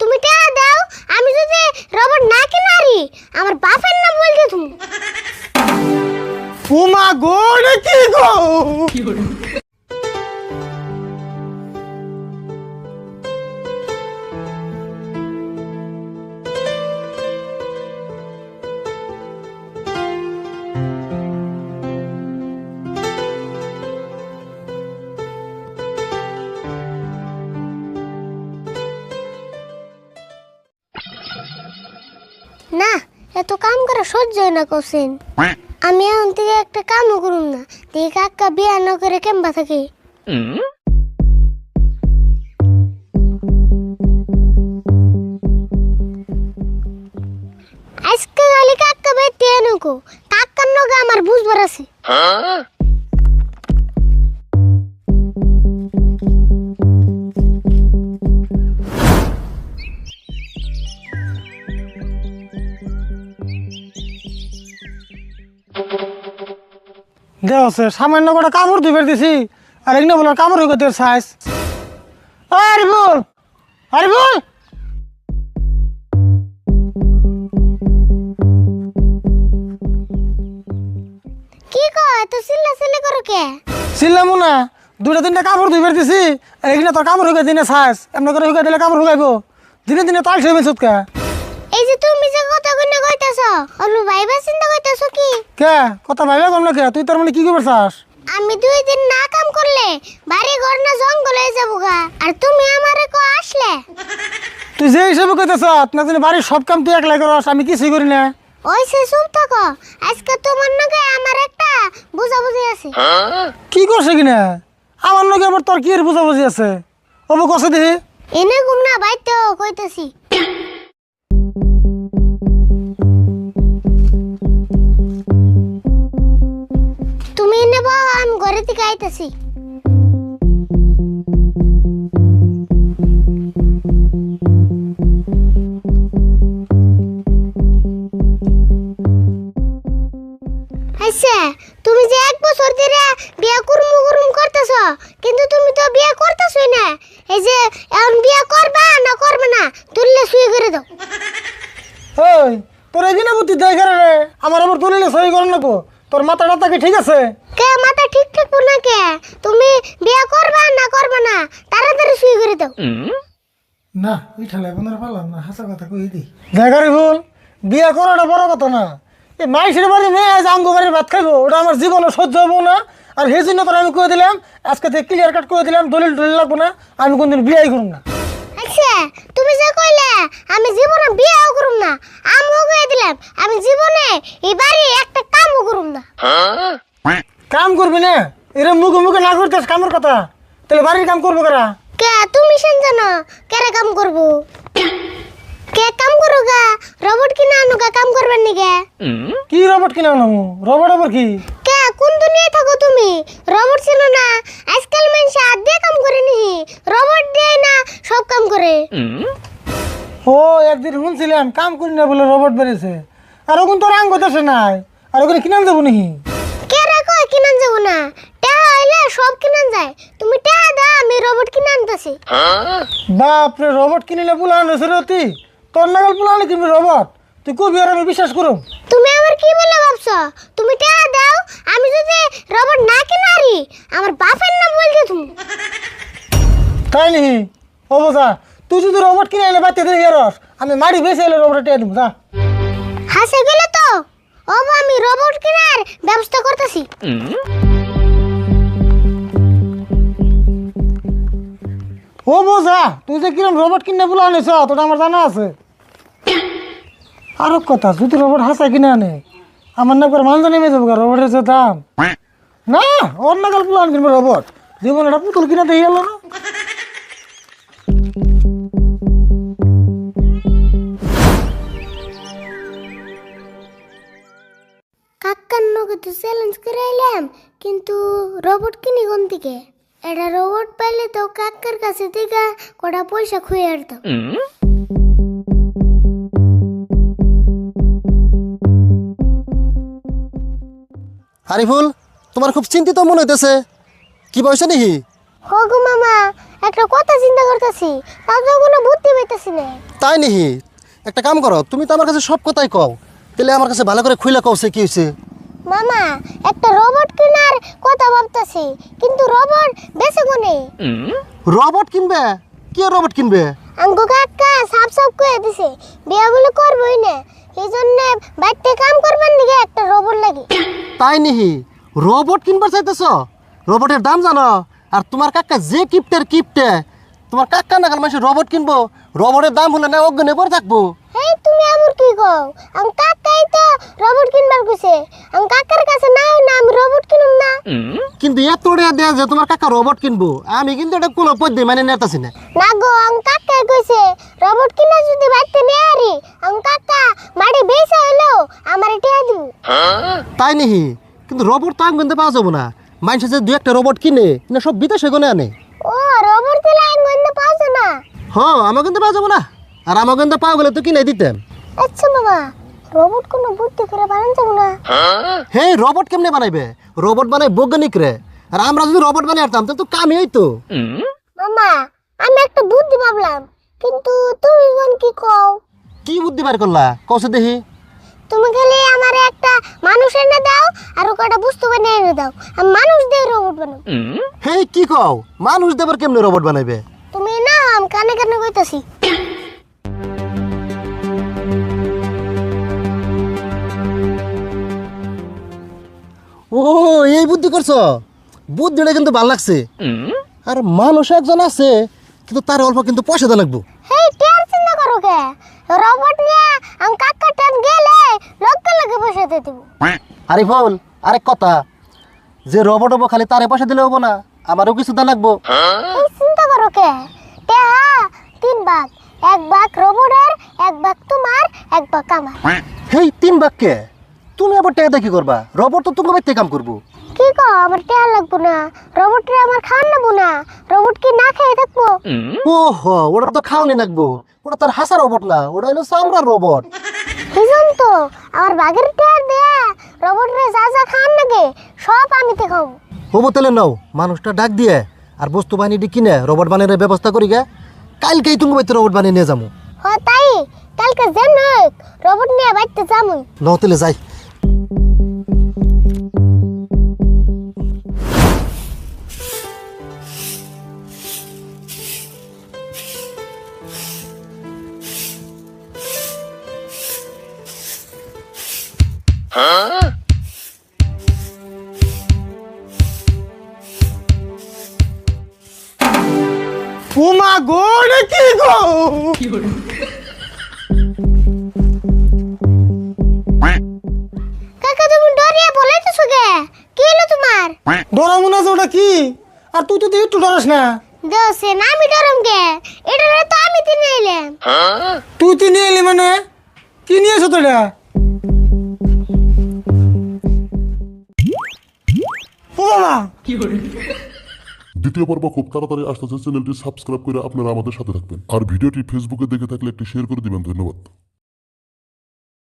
তুমি টাকা দাও, আমি যদি রবট না কিনারি আমার বাপের নাম বলতে তুমি। উমা গো কি গো? না এত কাম করা সহ্য হয় না কোসেন আমি এখন থেকে একটা কামও করুম না। তুই কাকা বিয়া না করে কেমবা থাকি। আজকে খালি কাকা বেতে এনুকো কাকার নগে আমার বুঝবার আছে। দেওছে সামান্য করে কাপড় ধুবে দিছি। আর এগুলো বলার কাপড় হয়ে গেছে সাইজ আরে বল আরে বল কি কো এত সিল্লা সিল্লি করো কে? ছিলাম না দুটা তিনটা কাপড় ধুবে দিছি। আর এখানে তোর কাপড় হয়ে দিনে সাইজ এমন করে হয়ে দিলে কাপড় হয়ে দিনে দিনে তাই সে মেসুত কে এই যে তুমি যে কথা কইনা কইতাছ অলু ভাইবা চিন্তা কইতাছ কি? কে? কথা ভাইবা কম না কে তুই তার মানে কি করবে চাস আমি দুই দিন না কাম করলে বাড়ি ঘর না জঙ্গল যাব গা আর তুমি আমারে কো আসলে? তুই যে হিসেবে কইতেছ না তুমি বাড়ির সব কাম তুই একলাই করস আমি কিছুই করি না। ওই সে চুপ থাকো আজকে তোমার নাকি আমার একটা বুঝাবুঝি আছে। কি করছে কিনা? আমার লগে আবার তোর কি এর বুঝাবুঝি আছে? অবু কষে দেখি। এনে ঘুম না বাইতে কইতাছি। ঘরে থেকে আচ্ছা তুমি যে এক বছর ধরে বিয়া কুরমু কুরুম করতেছ, কিন্তু তুমি তো বিয়া করতেছই না। এই যে, এখন বিয়া করবা না করবে না, তুললে শুয়ে করে দাও। ওই তোর এখানে বুদ্ধি দেখে রে? আমার আবার তুলিলে সহি করেন না তোর মাথা টাথা কি ঠিক আছে? কে? মাথা ঠিক থাকব না কে? তুমি বিয়া করবা না করবে না? তাড়াতাড়ি শুই করে দাও। না ওই ঠেলায় বোনের পারলাম না হাসা কথা কই দি? দেখারি ভুল বিয়ে করাটা বড় কথা না। এই মাইসের বাড়ি মেয়ে আজ আঙ্গু বাড়ির ভাত খাইবো ওটা আমার জীবনে সহ্য হব না। আর সেই জন্য তোর আমি কয়ে দিলাম আজকে থেকে ক্লিয়ার কাট করে দিলাম দলিল টলিল লাগবো না আমি কোনদিন বিয়েই করুম না। আচ্ছা তুমি যে কইলে আমি জীবনে বিয়াও করুম না আমিও কয়ে দিলাম আমি জীবনে এই বাড়ি একটা কামও করুম না। কাম করবি না? এরম মুখে মুখে না করতেস কামের কথা? তাহলে বাড়ির কাম করব কারা? কে? তুমি সেন জানো কেরে কাম করব? কে কাম করো গা? রবট কিনা আনো গা কাম করবেন নিকে কি রবট কিনা নামু রবট আবার কি? কে? কোন দুনিয়ায় থাকো তুমি? রবট ছিল না? আজকাল মানুষ হাত দিয়ে কাম করে নি? রবট দিয়ে না সব কাম করে। ও একদিন শুনছিলাম কাম করি না বলে রবট বেড়েছে। আর ওখান তোর আঙ্গ দেশে নাই। আর ওখানে কিনান যাব নাকি? কে রাখো যাব না। টাকা হইলে সব কিনান যায়। তুমি টাকা দাও আমি রবট কিনে আনতেছি। রবট কিনিলে পুলান রয়েছে রে তোর নাগাল রবট তুই কবি আর আমি বিশ্বাস করুম। তুমি আমার কি বলে ভাবছ? তুমি টাকা দাও আমি যদি রবট না কিনারি আমার বাপের নাম বলতে তুমি তাই নি ও বোঝা তুই যদি রবট কিনে এলে বাচ্চা দিয়ে আমি মারি বেশি এলে রবট টিয়া দিব যা। হাসে গেলে ও আমি রবট কেনার ব্যবস্থা করতেছি। ও বোঝা, তুই যে কিরম রবট কিনে পুলান এস তোটা আমার জানা আছে। আরও কথা, যদি রবট হাসা কিনে আনে, আমার না করে মান নেমে যাব রবটের যে দাম। না ওর নাগাল পুলান কিনবো রবট জীবন একটা পুতুল কিনে দিয়ে গেল না। নগে তো চ্যালেঞ্জ করে এলাম কিন্তু রবট কিনি কোন থেকে? এটা রবট পাইলে তো কাকার কাছে থেকে কটা পয়সা খুঁয়ে আরতাম আরিফুল তোমার খুব চিন্তিত মনে হইতেছে। কি বয়স নাকি হগু মামা একটা কথা চিন্তা করতেছি তাও তো কোনো বুদ্ধি পাইতেছি না। তাই নিহি? একটা কাম করো তুমি তো আমার কাছে সব কথাই কও। তাহলে আমার কাছে ভালো করে খুইলা কও সে কি হয়েছে মামা একটা রোবট কেনার কথা ভাবতেছি কিন্তু রোবট বেশি কোনে? রবট কিনবে? কে রবট কিনবে? আঙ্গু কাকা সাপ সাপ করে দিছে বিয়া বলে করবই না। এই জন্য বাড়িতে কাম করবার নিগে একটা রোবট লাগে। তাই নিহি রবট কিনবার চাইতেছ? রবটের দাম জানো আর তোমার কাকা যে কিপ্টের কিপ্টে তোমার কাকা না কাল মানুষ রবট কিনবো রবটের দাম হলে না অজ্ঞানে পরে থাকব। এই তুমি আবার কি কও? আম কাকাই তো রোবট কিনবার কইছে। আম কাকার কাছে নাও না আমি রোবট কিনুম না। কিন্তু এত টাকা দেয়া যে তোমার কাকা রবট কিনবো আমি কিন্তু এটা কোনো পদ্ধতি মানে নেতাছি না। না গো আম কাকাই কইছে রোবট কিনা যদি বাড়িতে নিয়ে আরি আম কাকা মাড়ি বেসা হইল আমার টিয়া দিব। তাই নিহি কিন্তু রবট তো আমি কিনতে পাওয়া যাব না। মানুষ যে দু একটা রবট কিনে না সব বিদেশে গনে আনে। ও রোবট দিলে আইন গন্ধ পাওছে না। হ আমার কিন্তু পাওয়া যাব না। আর আমার কিন্তু পাওয়া গেলে তো কিনে দিতাম আচ্ছা বাবা রোবট কোনো বুদ্ধি করে বানান যাব না। হে রবট কেমনে বানাইবে? রবট বানাই বৈজ্ঞানিক রে। আর আমরা যদি রবট বানাই আরতাম তাহলে তো কামই হইতো। মামা আমি একটা বুদ্ধি ভাবলাম কিন্তু তুমি কোন কি কও? কি বুদ্ধি বার করলা? কসে দেখি। তুমি খালি আমার একটা মানুষ এনে দাও আর কটা বস্তু বানিয়ে এনে দাও। আমি মানুষ দিয়ে রোবট বানাবো হে কি কও? মানুষ দেবার কেমনে রোবট বানাইবে? তুমি না আমি কানে কানে কইতাছি। ও এই বুদ্ধি করছ? বুদ্ধিটা কিন্তু ভালো লাগছে। আর মানুষ একজন আছে কিন্তু তার অল্প কিন্তু পয়সা দেওয়া লাগবো। হেই টিয়ার চিন্তা করো কে? রোবট নিয়ে আমি কাকা টেন গেলে লক্ষ লক্ষ পয়সা দিয়ে দিব। আরে ফল আরেক কথা। যে রবট হব খালি তারে পয়সা দিলে হব না আমারও কিছু দেওয়া লাগবো। চিন্তা করো কে? টেহা তিন ভাগ। এক ভাগ রোবটের এক ভাগ তোমার এক ভাগ আমার। হেই তিন বাক্যে তুমি আবার টাকা কি করবা? রবট তো তোমার বাড়িতে কাম করব। কি কো আমার টেহা লাগবো না। রোবটরে আমার খাওয়ান লাগবো না। রোবট কি না খেয়ে থাকব? ও হো ওটা তো খাওয়ানি লাগবো। ওটা তার হাসা রবট না ওটা হলো চামড়ার রবট। বুঝুন তো আমার বাঘের টেয়ার দেয়া রোবটরে যা যা খাওয়ান লাগে সব আমি তে খাব হব তাহলে নাও মানুষটা ডাক দিয়ে আর বস্তু বানিয়ে কিনে রবট বানিয়ে ব্যবস্থা করি গে। কালকেই তুমি বাড়িতে রবট বানিয়ে নিয়ে যাব। হ তাই। কালকে যেন রোবট নিয়ে বাড়িতে যামুই। নাও তাহলে যাই উমা গো কি গো? কাকা তুমি ডরিয়ে বলাইতেছো গে কি হলো তোমার? ডরা মনে আছে ওটা কি? আর তুই তো একটু ডরাস না। দোষে না আমি ডরম গে এটা তো আমি তিনে এলাম। তুই নিয়ে এলি মানে? কি নিয়েছো তো দ্বিতীয় পর্ব খুব তাড়াতাড়ি আসতেছে, চ্যানেলটি সাবস্ক্রাইব করে আপনারা আমাদের সাথে থাকবেন। আর ভিডিওটি ফেসবুকে দেখে থাকলে একটি শেয়ার করে দিবেন। ধন্যবাদ।